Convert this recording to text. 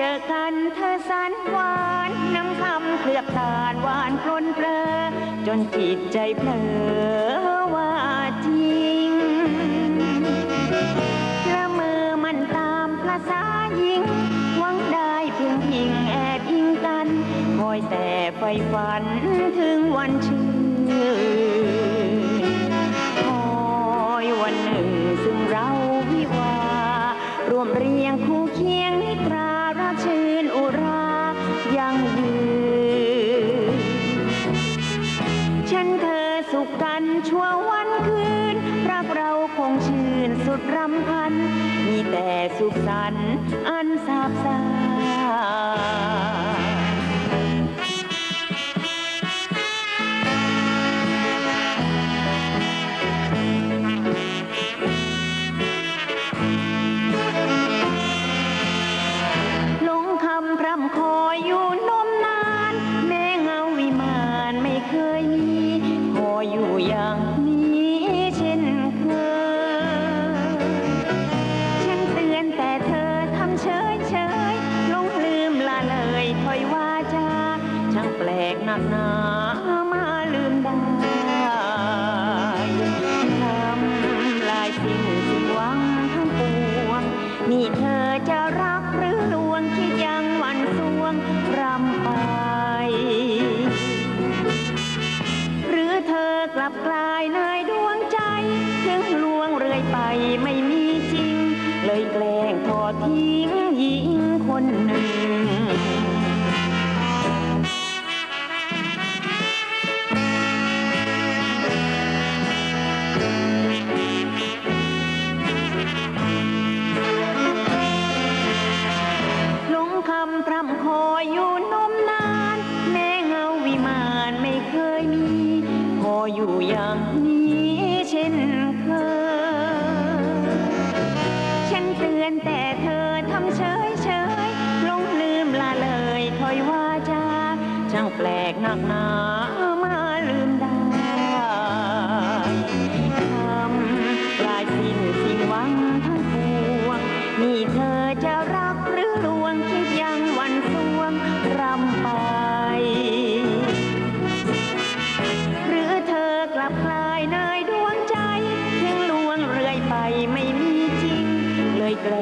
จอกันเธอสันหวานน้ำคำเคลือบตาหวานพรนเปลจนจิตใจเผลอว่าจริงละมือมันตามภาษายิงหวังได้เพึ่งพิงแอบอิงกัน คอยแต่ไฟฝันถึงวันชื ชั่ววันคืน รักเราคงชื่นสุดรำพัน มีแต่สุขสันต์อันสาบสา อย่างนี้เช่นเคย ฉันเตือนแต่เธอทำเฉยเฉยลงลืมละเลยถอยว่าจาช่างแปลกหนักหนา บกลายนายดวงใจถึงลวงเรื่อยไปไม่มีจริง เลยแกล้งทอดทิ้งหญิงคนหนึ่ง ช่างแปลกหนักหนามาลืมได้ทำลายสิ้นสิ้นหวังทั้งปวงนี่เธอจะรักหรือลวงคิดยังวันสวงรำไป หรือเธอกลับคลายนายดวงใจ ยังลวงเรื่อยไปไม่มีจริง เลยแกล